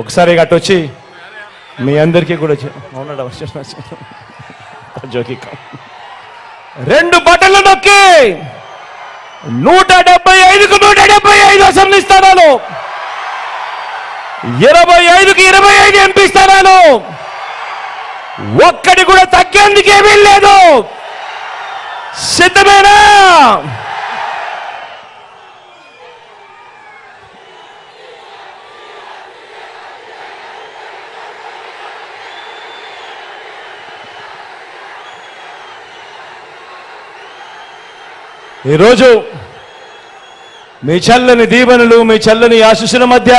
ఒకసారి గట్ట వచ్చి మీ అందరికీ కూడా వచ్చి జోకి రెండు బటన్లు నొక్కి నూట డెబ్బై ఐదుకు నూట డెబ్బై ఐదు అసెంబ్లీ స్థానాలు. ఇరవై ఐదుకి ఇరవై ఐదు ఎంపీ స్థానాలు. ఒక్కడి కూడా తగ్గేందుకు ఏమీ లేదు. సిద్ధమేనా? ఈరోజు మీ చల్లని దీవెనలు మీ చల్లని ఆశీస్సుల మధ్య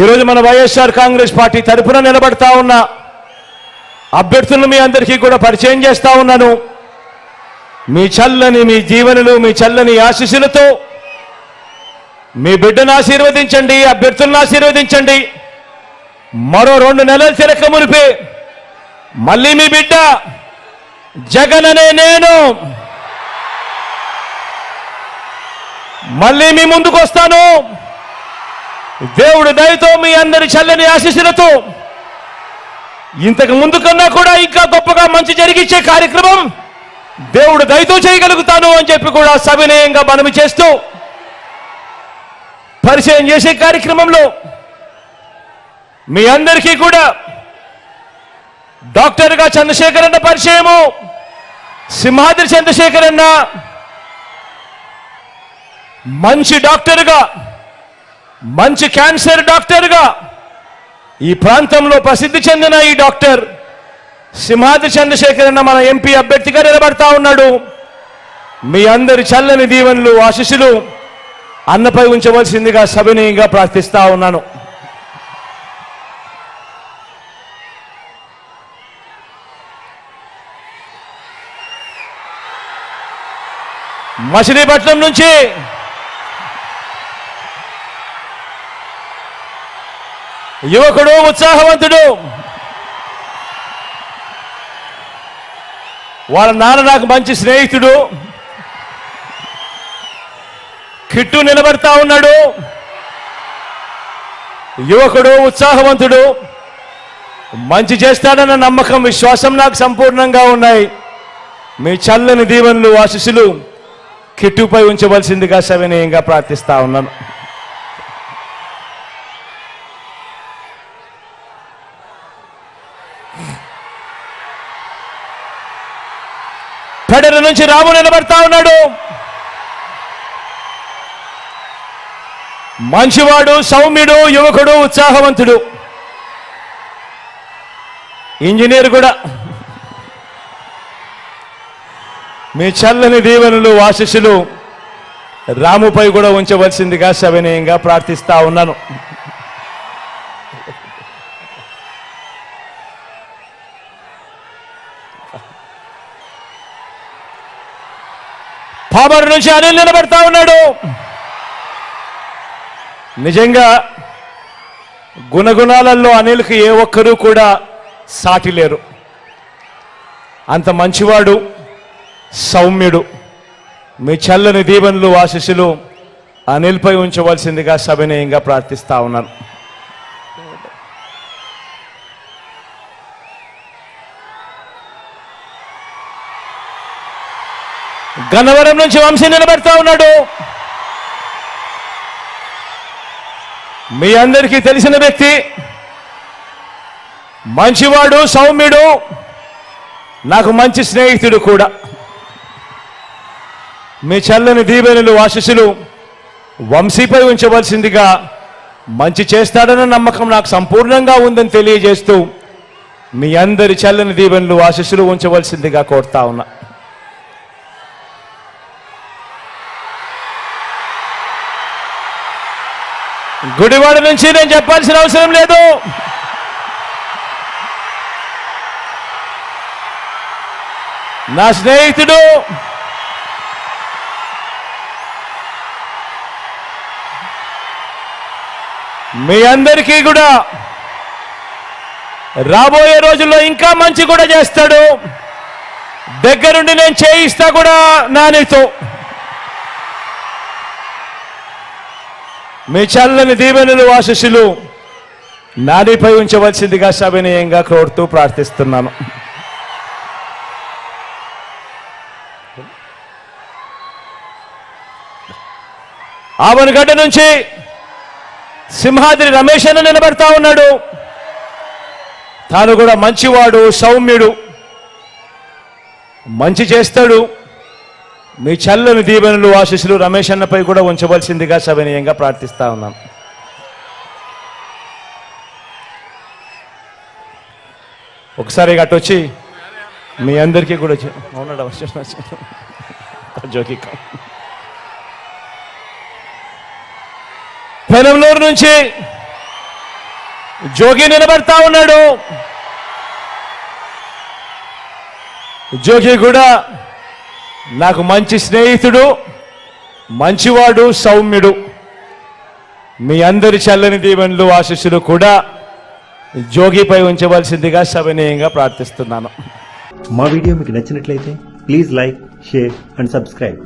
ఈరోజు మన వైఎస్ఆర్ కాంగ్రెస్ పార్టీ తరపున నిలబడతా ఉన్న అభ్యర్థులను మీ అందరికీ కూడా పరిచయం చేస్తా ఉన్నాను. మీ చల్లని మీ జీవనులు మీ చల్లని ఆశీస్సులతో మీ బిడ్డను ఆశీర్వదించండి అభ్యర్థులను ఆశీర్వదించండి. మరో రెండు నెలల తిరక మునిపే మళ్ళీ మీ బిడ్డ జగన్ అనే నేను. మళ్ళీ మీ ముందుకు వస్తాను. దేవుడు దయతో మీ అందరి చల్లని ఆశీస్సులతో ఇంతకు ముందు కన్నా కూడా ఇంకా గొప్పగా మంచి జరిగించే కార్యక్రమం దేవుడు దయతో చేయగలుగుతాను అని చెప్పి కూడా సవినయంగా మనవి చేస్తూ పరిచయం చేసే కార్యక్రమంలో మీ అందరికీ కూడా డాక్టర్గా చంద్రశేఖర్ అన్న పరిచయము సింహాద్రి చంద్రశేఖర్ అన్న మంచి డాక్టర్గా మంచి క్యాన్సర్ డాక్టర్గా ఈ ప్రాంతంలో ప్రసిద్ధి చెందిన ఈ డాక్టర్ సింహాద్రి చంద్రశేఖర్ అన్న మన ఎంపీ అభ్యర్థిగా నిలబడతా ఉన్నాడు. మీ అందరి చల్లని దీవెనలు ఆశిస్సులు అన్నపై ఉంచవలసిందిగా సవినయంగా ప్రార్థిస్తా ఉన్నాను. మచిలీపట్నం నుంచి యువకుడు ఉత్సాహవంతుడు. వాళ్ళ నాన్న నాకు మంచి స్నేహితుడు. కిట్టు నిలబడతా ఉన్నాడు. యువకుడు ఉత్సాహవంతుడు. మంచి చేస్తాడన్న నమ్మకం విశ్వాసం నాకు సంపూర్ణంగా ఉన్నాయి. మీ చల్లని దీవెనలు ఆశిస్సులు కిట్టుపై ఉంచవలసిందిగా సవినయంగా ప్రార్థిస్తా ఉన్నాను. పెడల నుంచి రాము నిలబడతా ఉన్నాడు. మంచివాడు సౌమ్యుడు యువకుడు ఉత్సాహవంతుడు. ఇంజనీర్ కూడా. మీ చల్లని దీవెనలు ఆశిస్సులు రాముపై కూడా ఉంచవలసిందిగా సవినయంగా ప్రార్థిస్తా ఉన్నాను. పామరు నుంచి అనిల్ నిలబడతా ఉన్నాడు. నిజంగా గుణగుణాలలో అనిల్కి ఏ ఒక్కరూ కూడా సాటి లేరు. అంత మంచివాడు సౌమ్యుడు. మీ చల్లని దీవెనలు ఆశిస్సులు అనిల్పై ఉంచవలసిందిగా సవినయంగా ప్రార్థిస్తా ఉన్నాను. గన్నవరం నుంచి వంశీ నిలబెడతా ఉన్నాడు. మీ అందరికీ తెలిసిన వ్యక్తి మంచివాడు సౌమ్యుడు నాకు మంచి స్నేహితుడు కూడా. మీ చల్లని దీవెనులు ఆశీస్సులు వంశీపై ఉంచవలసిందిగా మంచి చేస్తాడన్న నమ్మకం నాకు సంపూర్ణంగా ఉందని తెలియజేస్తూ మీ అందరి చల్లని దీవెనలు ఆశీస్సులు ఉంచవలసిందిగా కోరుతా ఉన్నా. గుడివాడ నుంచి నేను చెప్పాల్సిన అవసరం లేదు. నా స్నేహితుడు మీ అందరికీ కూడా రాబోయే రోజుల్లో ఇంకా మంచి కూడా చేస్తాడు. దగ్గరుండి నేను చేయిస్తా కూడా నానితో మీ చల్లని దీవెనలు ఆశీస్సులు నాడిపై ఉంచవలసిందిగా సవినయంగా కోరుతూ ప్రార్థిస్తున్నాను. ఆవనగడ్డ నుంచి సింహాద్రి రమేష్ అని నిలబడతా ఉన్నాడు. తాను కూడా మంచివాడు సౌమ్యుడు. మంచి చేస్తాడు. మీ చల్లని దీవెనలు ఆశీస్సులు రమేష్ అన్నపై కూడా ఉంచవలసిందిగా సవనీయంగా ప్రార్థిస్తా ఉన్నాం. ఒకసారి అటు వచ్చి మీ అందరికీ కూడా వచ్చి అవునాడు జోకి పెనంలూరు నుంచి జోగి నిలబడతా ఉన్నాడు. జోగి కూడా నాకు మంచి స్నేహితుడు మంచివాడు సౌమ్యుడు. మీ అందరి చల్లని దీవెనలు ఆశీస్సులు కూడా జోగిపై ఉంచవలసిందిగా సవినీయంగా ప్రార్థిస్తున్నాను. మా వీడియో మీకు నచ్చినట్లయితే please like share and subscribe.